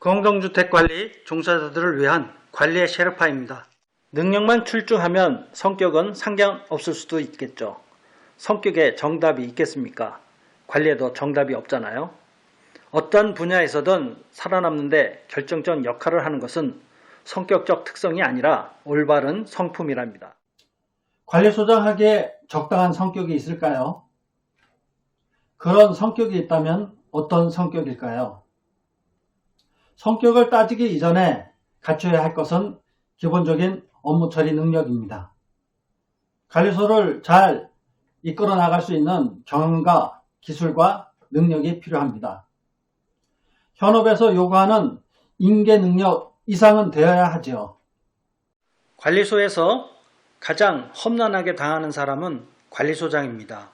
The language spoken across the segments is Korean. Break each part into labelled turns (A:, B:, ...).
A: 공동주택관리 종사자들을 위한 관리의 셰르파입니다. 능력만 출중하면 성격은 상관없을 수도 있겠죠. 성격에 정답이 있겠습니까? 관리에도 정답이 없잖아요. 어떤 분야에서든 살아남는데 결정적 역할을 하는 것은 성격적 특성이 아니라 올바른 성품이랍니다.
B: 관리소장하기에 적당한 성격이 있을까요? 그런 성격이 있다면 어떤 성격일까요? 성격을 따지기 이전에 갖춰야 할 것은 기본적인 업무 처리 능력입니다. 관리소를 잘 이끌어 나갈 수 있는 경험과 기술과 능력이 필요합니다. 현업에서 요구하는 인계 능력 이상은 되어야 하지요.
A: 관리소에서 가장 험난하게 당하는 사람은 관리소장입니다.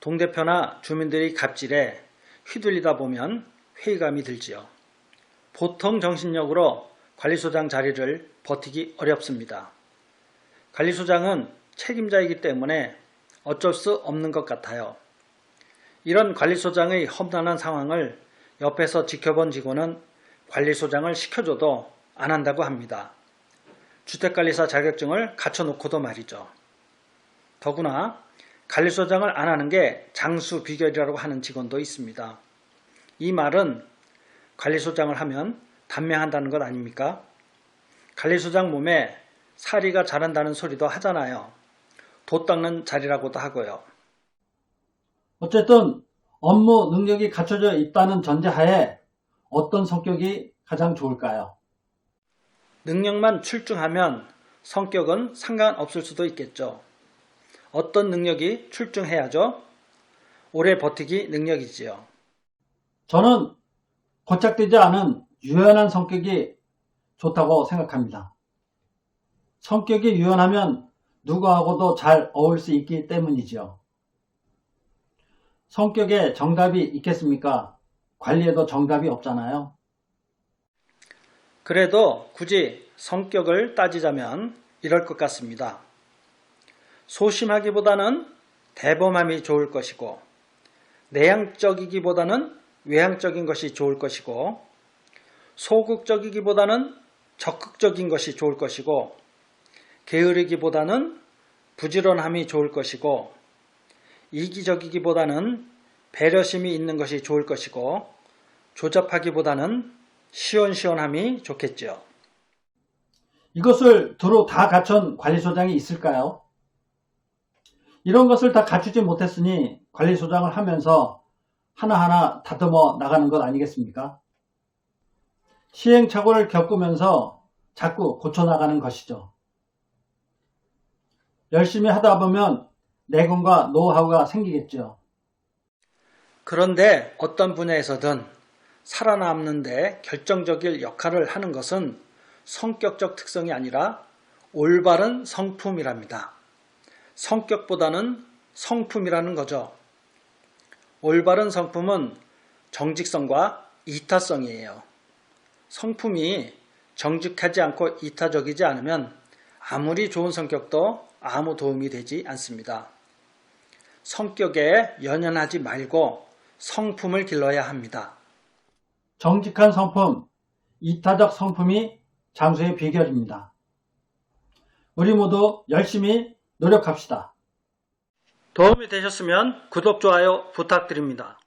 A: 동대표나 주민들이 갑질에 휘둘리다 보면 회의감이 들지요. 보통 정신력으로 관리소장 자리를 버티기 어렵습니다. 관리소장은 책임자이기 때문에 어쩔 수 없는 것 같아요. 이런 관리소장의 험난한 상황을 옆에서 지켜본 직원은 관리소장을 시켜줘도 안 한다고 합니다. 주택관리사 자격증을 갖춰놓고도 말이죠. 더구나 관리소장을 안 하는 게 장수 비결이라고 하는 직원도 있습니다. 이 말은 관리소장을 하면 단명한다는 것 아닙니까? 관리소장 몸에 사리가 자란다는 소리도 하잖아요. 돛 닦는 자리라고도 하고요.
B: 어쨌든 업무 능력이 갖춰져 있다는 전제하에 어떤 성격이 가장 좋을까요?
A: 능력만 출중하면 성격은 상관없을 수도 있겠죠. 어떤 능력이 출중해야죠? 오래 버티기 능력이지요.
B: 저는 고착되지 않은 유연한 성격이 좋다고 생각합니다. 성격이 유연하면 누구하고도 잘 어울릴 수 있기 때문이지요. 성격에 정답이 있겠습니까? 관리에도 정답이 없잖아요.
A: 그래도 굳이 성격을 따지자면 이럴 것 같습니다. 소심하기보다는 대범함이 좋을 것이고, 내향적이기보다는 외향적인 것이 좋을 것이고, 소극적이기보다는 적극적인 것이 좋을 것이고, 게으르기보다는 부지런함이 좋을 것이고, 이기적이기보다는 배려심이 있는 것이 좋을 것이고, 조잡하기보다는 시원시원함이 좋겠죠.
B: 이것을 두루 다 갖춘 관리소장이 있을까요? 이런 것을 다 갖추지 못했으니 관리소장을 하면서 하나하나 다듬어 나가는 것 아니겠습니까? 시행착오를 겪으면서 자꾸 고쳐나가는 것이죠. 열심히 하다 보면 내공과 노하우가 생기겠죠.
A: 그런데 어떤 분야에서든 살아남는데 결정적인 역할을 하는 것은 성격적 특성이 아니라 올바른 성품이랍니다. 성격보다는 성품이라는 거죠. 올바른 성품은 정직성과 이타성이에요. 성품이 정직하지 않고 이타적이지 않으면 아무리 좋은 성격도 아무 도움이 되지 않습니다. 성격에 연연하지 말고 성품을 길러야 합니다.
B: 정직한 성품, 이타적 성품이 장수의 비결입니다. 우리 모두 열심히 노력합시다.
A: 도움이 되셨으면 구독, 좋아요 부탁드립니다.